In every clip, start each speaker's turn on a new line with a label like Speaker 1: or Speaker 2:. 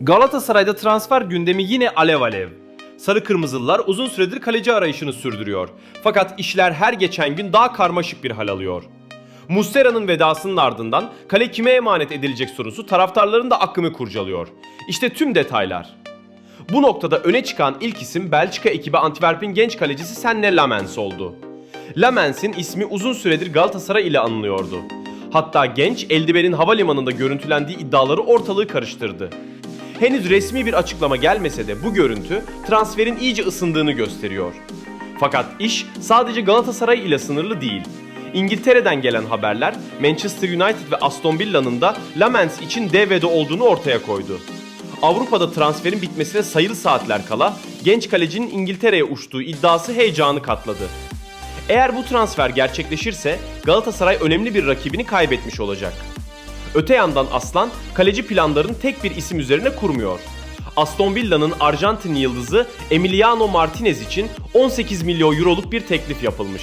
Speaker 1: Galatasaray'da transfer gündemi yine alev alev. Sarı Kırmızılılar uzun süredir kaleci arayışını sürdürüyor. Fakat işler her geçen gün daha karmaşık bir hal alıyor. Mustera'nın vedasının ardından kale kime emanet edilecek sorusu taraftarların da aklını kurcalıyor. İşte tüm detaylar. Bu noktada öne çıkan ilk isim Belçika ekibi Antwerp'in genç kalecisi Senne Lamens oldu. Lamens'in ismi uzun süredir Galatasaray ile anılıyordu. Hatta genç eldivenin havalimanında görüntülendiği iddiaları ortalığı karıştırdı. Henüz resmi bir açıklama gelmese de bu görüntü transferin iyice ısındığını gösteriyor. Fakat iş sadece Galatasaray ile sınırlı değil. İngiltere'den gelen haberler Manchester United ve Aston Villa'nın da Lamens için devrede olduğunu ortaya koydu. Avrupa'da transferin bitmesine sayılı saatler kala genç kalecinin İngiltere'ye uçtuğu iddiası heyecanı katladı. Eğer bu transfer gerçekleşirse Galatasaray önemli bir rakibini kaybetmiş olacak. Öte yandan Aslan kaleci planlarını tek bir isim üzerine kurmuyor. Aston Villa'nın Arjantin yıldızı Emiliano Martinez için 18 milyon euroluk bir teklif yapılmış.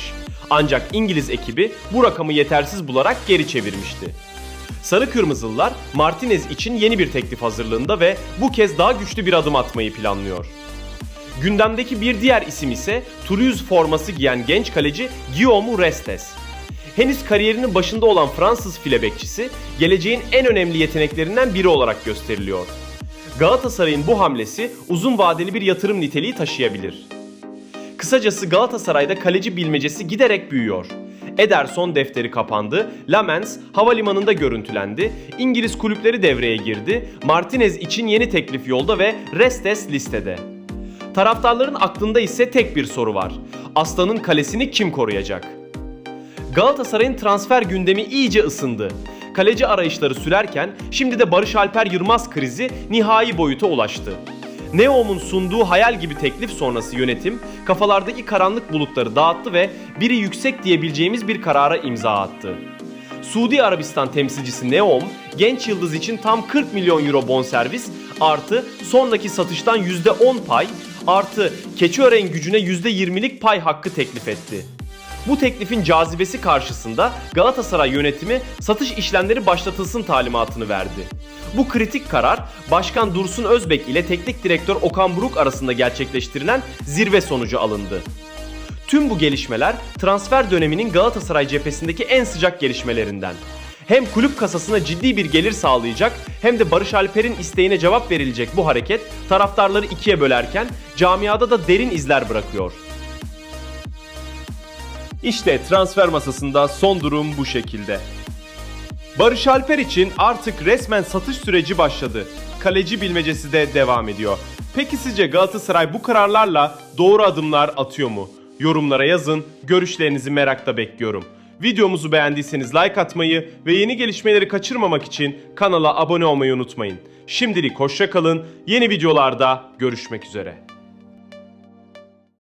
Speaker 1: Ancak İngiliz ekibi bu rakamı yetersiz bularak geri çevirmişti. Sarı Kırmızılılar Martinez için yeni bir teklif hazırlığında ve bu kez daha güçlü bir adım atmayı planlıyor. Gündemdeki bir diğer isim ise Toulouse forması giyen genç kaleci Guillaume Restes. Henüz kariyerinin başında olan Fransız file bekçisi geleceğin en önemli yeteneklerinden biri olarak gösteriliyor. Galatasaray'ın bu hamlesi uzun vadeli bir yatırım niteliği taşıyabilir. Kısacası Galatasaray'da kaleci bilmecesi giderek büyüyor. Ederson defteri kapandı, Lamens havalimanında görüntülendi, İngiliz kulüpleri devreye girdi, Martinez için yeni teklif yolda ve Restes listede. Taraftarların aklında ise tek bir soru var. Aslan'ın kalesini kim koruyacak? Galatasaray'ın transfer gündemi iyice ısındı. Kaleci arayışları sürerken şimdi de Barış Alper Yılmaz krizi nihai boyuta ulaştı. Neom'un sunduğu hayal gibi teklif sonrası yönetim kafalardaki karanlık bulutları dağıttı ve biri yüksek diyebileceğimiz bir karara imza attı. Suudi Arabistan temsilcisi Neom, genç yıldız için tam 40 milyon euro bonservis artı sonraki satıştan %10 pay artı Keçiören gücüne %20'lik pay hakkı teklif etti. Bu teklifin cazibesi karşısında Galatasaray yönetimi satış işlemleri başlatılsın talimatını verdi. Bu kritik karar Başkan Dursun Özbek ile teknik direktör Okan Buruk arasında gerçekleştirilen zirve sonucu alındı. Tüm bu gelişmeler transfer döneminin Galatasaray cephesindeki en sıcak gelişmelerinden. Hem kulüp kasasına ciddi bir gelir sağlayacak hem de Barış Alper'in isteğine cevap verilecek bu hareket taraftarları ikiye bölerken camiada da derin izler bırakıyor. İşte transfer masasında son durum bu şekilde. Barış Alper için artık resmen satış süreci başladı. Kaleci bilmecesi de devam ediyor. Peki sizce Galatasaray bu kararlarla doğru adımlar atıyor mu? Yorumlara yazın, görüşlerinizi merakla bekliyorum. Videomuzu beğendiyseniz like atmayı ve yeni gelişmeleri kaçırmamak için kanala abone olmayı unutmayın. Şimdilik hoşça kalın, yeni videolarda görüşmek üzere.